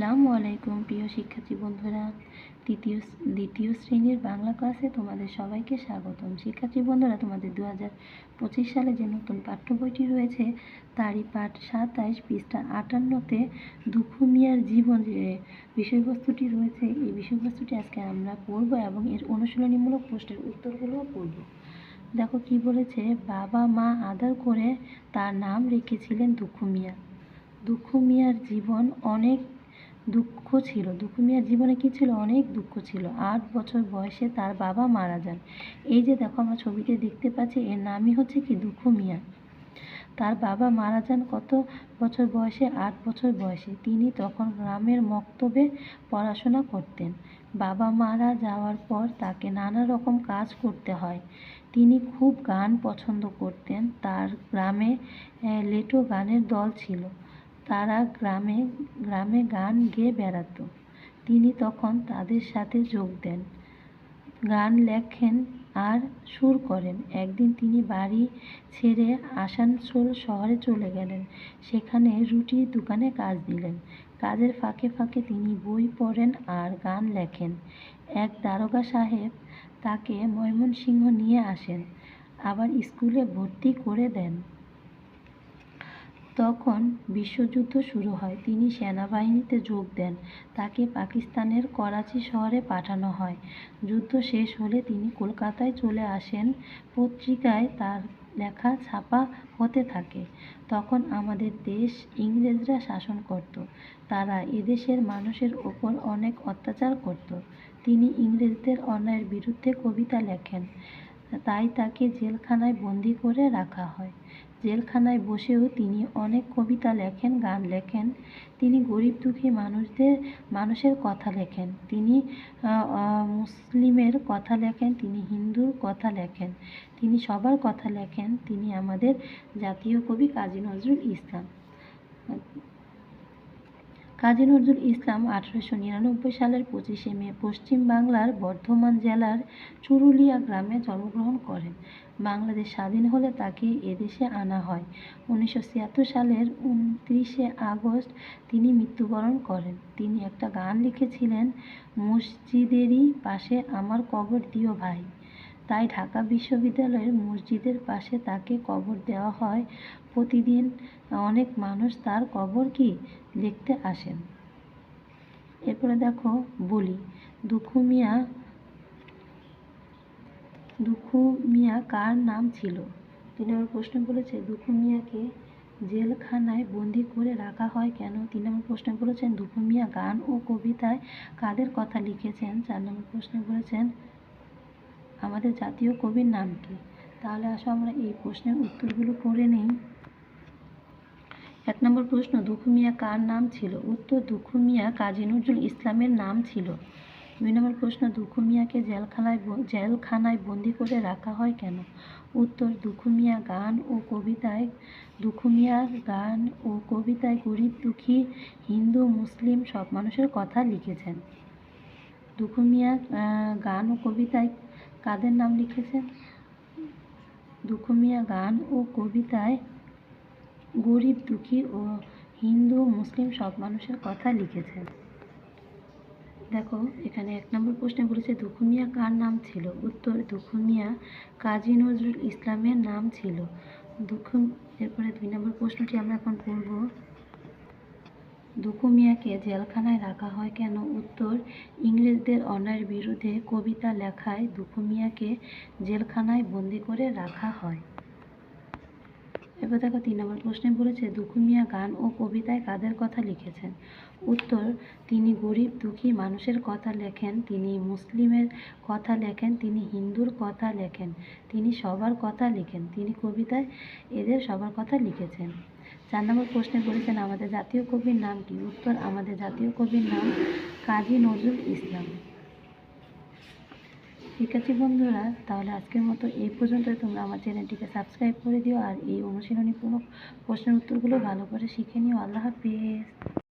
আসসালামু আলাইকুম, প্রিয় শিক্ষার্থী বন্ধুরা। তৃতীয় দ্বিতীয় শ্রেণির বাংলা ক্লাসে তোমাদের সবাইকে স্বাগতম। শিক্ষার্থী বন্ধুরা, তোমাদের দু হাজার পঁচিশ সালে যে নতুন পাঠ্য বইটি রয়েছে, তারই পাঠ সাতাইশ পৃষ্ঠা আটান্নতে দুঃখ মিয়ার জীবন যে বিষয়বস্তুটি রয়েছে, এই বিষয়বস্তুটি আজকে আমরা পড়ব এবং এর অনুশীলনীমূলক প্রশ্নের উত্তরগুলোও পড়ব। দেখো কি বলেছে, বাবা মা আদর করে তার নাম রেখেছিলেন দুঃখ মিয়া দুঃখ মিয়ার জীবন অনেক দুঃখ ছিল। দুঃখ মিয়ার জীবনে কি ছিল? অনেক দুঃখ ছিল। আট বছর বয়সে তার বাবা মারা যান। এই যে দেখো, আমরা ছবিতে দেখতে পাচ্ছি, এর নামই হচ্ছে কি? দুঃখ মিয়া তার বাবা মারা যান কত বছর বয়সে? আট বছর বয়সে। তিনি তখন গ্রামের মক্তবে পড়াশোনা করতেন। বাবা মারা যাওয়ার পর তাকে নানা রকম কাজ করতে হয়। তিনি খুব গান পছন্দ করতেন। তার গ্রামে লেটো গানের দল ছিল। তারা গ্রামে গ্রামে গান গেয়ে বেড়াতো। তিনি তখন তাদের সাথে যোগ দেন, গান লেখেন আর সুর করেন। একদিন তিনি বাড়ি ছেড়ে আসানসোল শহরে চলে গেলেন। সেখানে রুটির দোকানে কাজ দিলেন। কাজের ফাঁকে ফাঁকে তিনি বই পড়েন আর গান লেখেন। এক দারোগা সাহেব তাকে ময়মনসিংহ নিয়ে আসেন, আবার স্কুলে ভর্তি করে দেন। তখন বিশ্বযুদ্ধ শুরু হয়। তিনি সেনাবাহিনীতে যোগ দেন। তাকে পাকিস্তানের করাচি শহরে পাঠানো হয়। যুদ্ধ শেষ হলে তিনি কলকাতায় চলে আসেন। পত্রিকায় তার লেখা ছাপা হতে থাকে। তখন আমাদের দেশ ইংরেজরা শাসন করত। তারা এদেশের মানুষের ওপর অনেক অত্যাচার করত। তিনি ইংরেজদের অন্যায়ের বিরুদ্ধে কবিতা লেখেন। তাই তাকে জেলখানায় বন্দি করে রাখা হয়। জেলখানায় বসেও তিনি অনেক কবিতা লেখেন, গান লেখেন। তিনি গরিব দুঃখী মানুষদের, মানুষের কথা লেখেন। তিনি মুসলিমের কথা লেখেন, তিনি হিন্দুর কথা লেখেন। তিনি সবার কথা লেখেন, তিনি আমাদের জাতীয় কবি কাজী নজরুল ইসলাম। কাজী নজরুল ইসলাম আঠারোশো নিরানব্বই সালের পঁচিশে মে পশ্চিম বাংলার বর্ধমান জেলার চুরুলিয়া গ্রামে জন্মগ্রহণ করেন। বাংলাদেশ স্বাধীন হলে তাকে এদেশে আনা হয়। উনিশশো ছিয়াত্তর সালের উনত্রিশে আগস্ট তিনি মৃত্যুবরণ করেন। তিনি একটা গান লিখেছিলেন, মসজিদেরই পাশে আমার কবর, দিও ভাই। তাই ঢাকা বিশ্ববিদ্যালয়ের মসজিদের পাশে তাকে কবর দেওয়া হয়। প্রতিদিন অনেক মানুষ তার কবর কি দেখতে আসেন। এরপরে দেখো বলি দুখু মিয়া দুখু মিয়া কার নাম ছিল? তিন নম্বর প্রশ্ন বলেছে দুখু মিয়াকে জেলখানায় বন্দি করে রাখা হয় কেন? তিন নম্বর প্রশ্নে বলেছেন দুখু মিয়া গান ও কবিতায় কাদের কথা লিখেছেন? চার নম্বর প্রশ্নে বলেছেন আমাদের জাতীয় কবির নাম কি? তাহলে আসো আমরা এই প্রশ্নের উত্তরগুলো পড়ে নিই। এক নম্বর প্রশ্ন, দুখু মিয়া কার নাম ছিল? উত্তর, দুখু মিয়া কাজী নজরুল ইসলামের নাম ছিল। দুই নম্বর প্রশ্ন, দুখু মিয়াকে জেলখানায় জেলখানায় বন্দি করে রাখা হয় কেন? উত্তর, দুখু মিয়া গান ও কবিতায়, দুখু গান ও কবিতায় গরিব, দুঃখী, হিন্দু, মুসলিম সব মানুষের কথা লিখেছেন। দুখু মিয়া গান ও কবিতায় কাদের নাম লিখেছেন? দুখু মিয়া গান ও কবিতায় গরিব, দুঃখী ও হিন্দু, মুসলিম সব মানুষের কথা লিখেছেন। দেখো, এখানে এক নম্বর প্রশ্নে বলেছে দুখু মিয়া কার নাম ছিল? উত্তর দুখু মিয়া কাজী নজরুল ইসলামের নাম ছিল। দুখু এরপরে দুই নম্বর প্রশ্নটি আমরা এখন পড়ব। দুখু মিয়াকে জেলখানায় রাখা হয় কেন? উত্তর, ইংরেজদের অন্যায়ের বিরুদ্ধে কবিতা লেখায় দুখু মিয়াকে জেলখানায় বন্দি করে রাখা হয়। এবার দেখো তিন নম্বর প্রশ্নে বলেছে দুখু মিয়া গান ও কবিতায় কাদের কথা লিখেছেন? উত্তর, তিনি গরিব, দুঃখী মানুষের কথা লেখেন, তিনি মুসলিমের কথা লেখেন, তিনি হিন্দুর কথা লেখেন, তিনি সবার কথা লিখেন, তিনি কবিতায় এদের সবার কথা লিখেছেন। চার নম্বর প্রশ্নে বলেছেন, আমাদের জাতীয় কবির নাম কি? উত্তর, আমাদের জাতীয় কবির নাম কাজী নজরুল ইসলাম। শিক্ষার্থী বন্ধুরা, তাহলে আজকের মতো এই পর্যন্তই। তোমরা আমার চ্যানেলটিকে সাবস্ক্রাইব করে দিও আর এই অনুশীলনীপূর্ণ প্রশ্নের উত্তরগুলো ভালো করে শিখে নিও। আল্লাহ হাফিজ।